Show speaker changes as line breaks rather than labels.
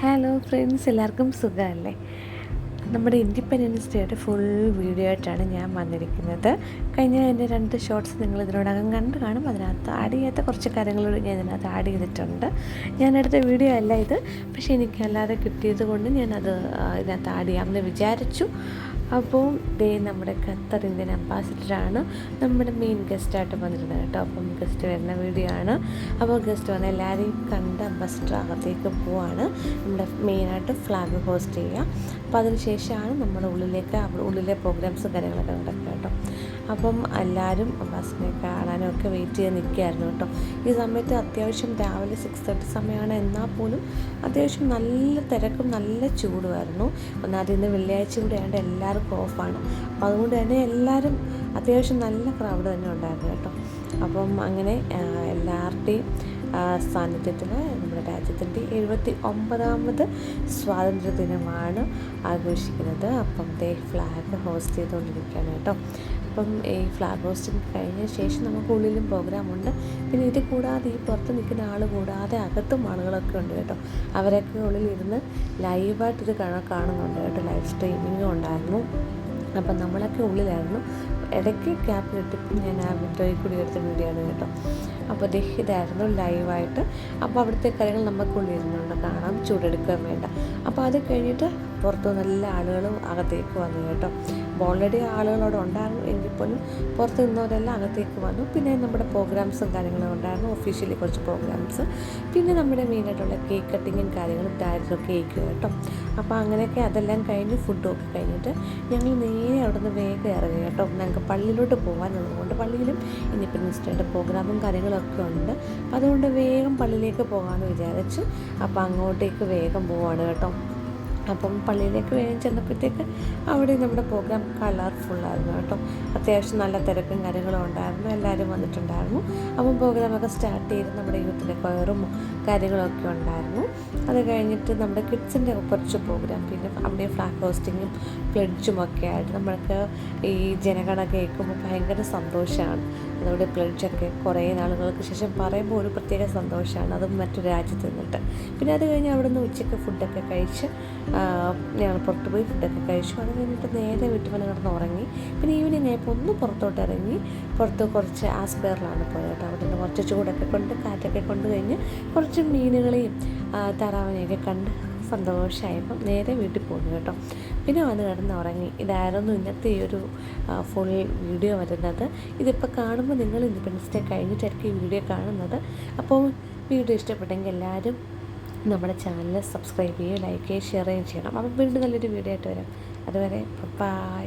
Hello friends എല്ലാവർക്കും സുഖമല്ലേ? നമ്മുടെ ഇൻഡിപെൻഡൻസ് ഡേയുടെ ഫുൾ വീഡിയോ ആയിട്ടാണ് ഞാൻ വന്നിരിക്കുന്നത്. കഴിഞ്ഞ എന്റെ രണ്ട് ഷോർട്സ് നിങ്ങൾ ഇതിനോടകം കണ്ട് കാണും. അതിനകത്ത് ആഡ് ചെയ്യാത്ത കുറച്ച് കാര്യങ്ങൾ ഞാൻ ഇതിനകത്ത് ആഡ് ചെയ്തിട്ടുണ്ട്. ഞാൻ എടുത്ത വീഡിയോ അല്ല ഇത്. പക്ഷേ എനിക്ക് അല്ലാതെ കിട്ടിയത് കൊണ്ട് ഞാനത് ഇതിനകത്ത് ആഡ് ചെയ്യാമെന്ന് വിചാരിച്ചു. അപ്പോൾ ദേ നമ്മുടെ ഖത്തർ ഇന്ത്യൻ അംബാസിഡറാണ് നമ്മുടെ മെയിൻ ഗസ്റ്റായിട്ട് വന്നിരുന്നത് കേട്ടോ. അപ്പം ഗസ്റ്റ് വരുന്ന വീഡിയോ ആണ്. അപ്പോൾ ഗസ്റ്റ് വന്ന് എല്ലാവരെയും കണ്ട് അംബാസിഡർ അകത്തേക്ക് പോവാണ്. നമ്മുടെ മെയിനായിട്ട് ഫ്ലാഗ് ഹോസ്റ്റ് ചെയ്യുക. അപ്പോൾ അതിനുശേഷമാണ് നമ്മുടെ ഉള്ളിലേക്ക് ഉള്ളിലെ പ്രോഗ്രാംസും കാര്യങ്ങളൊക്കെ നടക്കുക കേട്ടോ. അപ്പം എല്ലാവരും ബസ്സിനെ കാണാനൊക്കെ വെയിറ്റ് ചെയ്ത് നിൽക്കുകയായിരുന്നു കേട്ടോ. ഈ സമയത്ത് അത്യാവശ്യം രാവിലെ സിക്സ് തേർട്ടി സമയമാണ്. എന്നാൽ പോലും അത്യാവശ്യം നല്ല തിരക്കും നല്ല ചൂടുമായിരുന്നു. ഒന്നാമത് ഇന്ന് വെള്ളിയാഴ്ച കൂടെ ആയതുകൊണ്ട് എല്ലാവർക്കും ഓഫാണ് അപ്പോൾ അതുകൊണ്ട് തന്നെ എല്ലാവരും അത്യാവശ്യം നല്ല ക്രൗഡ് തന്നെ ഉണ്ടായിരുന്നു കേട്ടോ. അപ്പം അങ്ങനെ എല്ലാവരുടെയും സാന്നിധ്യത്തിൽ നമ്മുടെ രാജ്യത്തിന്റെ എഴുപത്തി ഒമ്പതാമത് സ്വാതന്ത്ര്യ ദിനമാണ് ആഘോഷിക്കുന്നത്. അപ്പം ദേ ഫ്ലാഗ് ഹോസ്റ്റ് ചെയ്തുകൊണ്ടിരിക്കുകയാണ് കേട്ടോ. അപ്പം ഈ ഫ്ലാഗ് ഹോസ്റ്റിംഗ് കഴിഞ്ഞ ശേഷം നമുക്ക് ഉള്ളിലും പ്രോഗ്രാമുണ്ട്. പിന്നെ ഇത് കൂടാതെ ഈ പുറത്ത് നിൽക്കുന്ന ആൾ കൂടാതെ അകത്തും ആളുകളൊക്കെ ഉണ്ട് കേട്ടോ. അവരൊക്കെ ഉള്ളിലിരുന്ന് ലൈവായിട്ട് ഇത് കാണുന്നുണ്ട് കേട്ടോ. ലൈവ് സ്ട്രീമിങ്ങും ഉണ്ടായിരുന്നു. അപ്പം നമ്മളൊക്കെ ഉള്ളിലായിരുന്നു. ഇടയ്ക്ക് ക്യാപ്പ് കിട്ടിയപ്പോൾ ഞാൻ ആ വിൻഡോയിൽ കൂടി എടുത്ത വീഡിയോ ആണ് കേട്ടോ. അപ്പോൾ ഇതായിരുന്നു ലൈവായിട്ട് അപ്പോൾ അവിടുത്തെ കാര്യങ്ങൾ നമുക്കുള്ളിൽ ഇരുന്നുകൊണ്ട് കാണാം. ചൂടെടുക്കാൻ വേണ്ട. അപ്പോൾ അത് കഴിഞ്ഞിട്ട് പുറത്തു എല്ലാ ആളുകളും അകത്തേക്ക് വന്നു കേട്ടോ. അപ്പോൾ ഓൾറെഡി ആളുകൾ ഉണ്ടായിരുന്നു. എങ്കിൽ പോലും പുറത്ത് നിന്നവരെല്ലാം അകത്തേക്ക് വന്നു. പിന്നെ നമ്മുടെ പ്രോഗ്രാംസും കാര്യങ്ങളും ഉണ്ടായിരുന്നു. ഒഫീഷ്യലി കുറച്ച് പ്രോഗ്രാംസ് പിന്നെ നമ്മുടെ മെയിനായിട്ടുള്ള കേക്ക് കട്ടിങ്ങും കാര്യങ്ങളും ഉണ്ടായിരുന്നു കേക്ക് കേട്ടോ. അപ്പോൾ അങ്ങനെയൊക്കെ അതെല്ലാം കഴിഞ്ഞ് ഫുഡ് ഒക്കെ കഴിഞ്ഞിട്ട് ഞങ്ങൾ നേരെ അവിടെ നിന്ന് വേഗം ഇറങ്ങി കേട്ടോ. ഞങ്ങൾക്ക് പള്ളിയിലോട്ട് പോകാനുള്ളതുകൊണ്ട് പള്ളിയിലും ഇൻഡിപെൻഡൻസ് ഡേയുടെ പ്രോഗ്രാമും കാര്യങ്ങളൊക്കെ ഉണ്ട്. അതുകൊണ്ട് വേഗം പള്ളിയിലേക്ക് പോകാമെന്ന് വിചാരിച്ചു അപ്പോൾ അങ്ങോട്ടേക്ക് വേഗം പോവാണ് കേട്ടോ. അപ്പം പള്ളിയിലേക്ക് വേഗം ചെന്നപ്പോഴത്തേക്ക് അവിടെ നമ്മുടെ പ്രോഗ്രാം കളർഫുള്ളായിരുന്നു കേട്ടോ. അത്യാവശ്യം നല്ല തിരക്കും കാര്യങ്ങളും ഉണ്ടായിരുന്നു. എല്ലാവരും വന്നിട്ടുണ്ടായിരുന്നു. അപ്പം പ്രോഗ്രാമൊക്കെ സ്റ്റാർട്ട് ചെയ്ത് നമ്മുടെ യൂത്തിന്റെ കയറും കാര്യങ്ങളൊക്കെ ഉണ്ടായിരുന്നു. അത് കഴിഞ്ഞിട്ട് നമ്മുടെ കിഡ്സിന്റെ കുറച്ച് പ്രോഗ്രാം പിന്നെ അവിടെ ഫ്ലാഗ് ഹോസ്റ്റിങ്ങും പ്ലഡ്ജും ഒക്കെ ആയിട്ട് നമ്മൾക്ക് ഈ ജനഗണ കേൾക്കുമ്പോൾ ഭയങ്കര സന്തോഷമാണ്. അതുകൊണ്ട് പ്ലഡ്ജൊക്കെ കുറേ നാളുകൾക്ക് ശേഷം പറയുമ്പോൾ ഒരു പ്രത്യേക സന്തോഷമാണ്. അതും മറ്റു രാജ്യത്ത് നിന്നിട്ട് പിന്നെ അത് കഴിഞ്ഞ് അവിടെ നിന്ന് ഉച്ചയ്ക്ക് ഫുഡൊക്കെ കഴിച്ച് ഞങ്ങൾ പുറത്ത് പോയി ഫുഡൊക്കെ കഴിച്ചു. അത് കഴിഞ്ഞിട്ട് നേരെ വീട്ടിൽ വന്ന് കിടന്ന് ഉറങ്ങി. പിന്നെ ഈവനിങ് ആയപ്പോൾ ഒന്ന് പുറത്തോട്ട് ഇറങ്ങി. പുറത്ത് കുറച്ച് ആസ്പെയറിലാണ് പോയത്. അവിടെ നിന്ന് കുറച്ച് ചൂടൊക്കെ കൊണ്ട് കാറ്റൊക്കെ കൊണ്ട് കഴിഞ്ഞ് കുറച്ച് മീനുകളെയും താറാവിനെയൊക്കെ കണ്ട് സന്തോഷമായപ്പം നേരെ വീട്ടിൽ പോകുന്നു കേട്ടോ. പിന്നെ വന്ന് കിടന്ന് ഉറങ്ങി ഇതായിരുന്നു ഇന്നത്തെ ഈ ഒരു ഫുൾ വീഡിയോ വരുന്നത്. ഇതിപ്പോൾ കാണുമ്പോൾ നിങ്ങൾ ഇൻഡിപെൻഡൻസ് ഡേ കഴിഞ്ഞിട്ടായിരിക്കും ഈ വീഡിയോ കാണുന്നത്. അപ്പോൾ വീഡിയോ ഇഷ്ടപ്പെട്ടെങ്കിൽ എല്ലാവരും നമ്മുടെ ചാനൽ സബ്സ്ക്രൈബ് ചെയ്യുകയും ലൈക്ക് ചെയ്യുകയും ഷെയർ ചെയ്യുകയും ചെയ്യണം. അപ്പം വീണ്ടും നല്ലൊരു വീഡിയോ ആയിട്ട് വരാം. അതുവരെ ബൈ